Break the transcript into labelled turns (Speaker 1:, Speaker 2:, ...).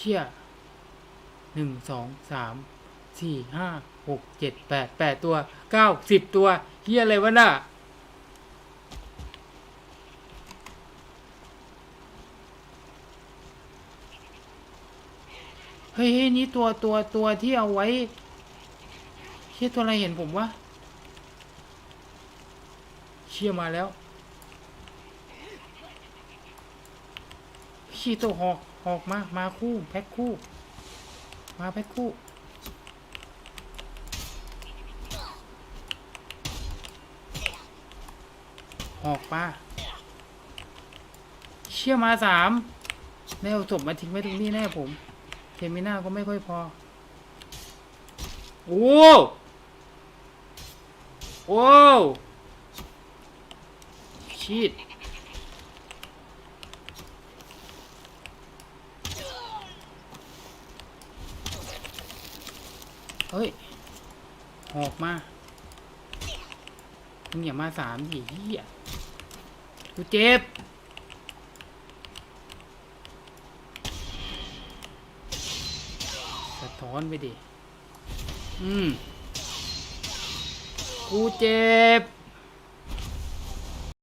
Speaker 1: ชี่ยหนึ่งสองสามสี่ห้าหกเจ็ดแปดแปดตัวเก้าสิบตัวเฮียอะไรวะน่ะเฮ้ยเฮ้ยนี่ตัวตัวตัวที่เอาไว้เชี่ยตัวอะไรเห็นผมวะเชี่ยมาแล้ว เชี่ตัวหอกหอกมา มาคู่แพ็คคู่ มาแพ็คคู่ หอกมาเชี่ยมาสามแน่เอาศพมาทิ้งไว้ตรงนี้แน่ผมเทมิน่าก็ไม่ค่อยพอ โอ้โอ้ชีด เฮ้ยหอกมา มึงอย่ามาสามดิเฮียกูเจ็บ สะท้อนไปดิ อืม กูเจ็บ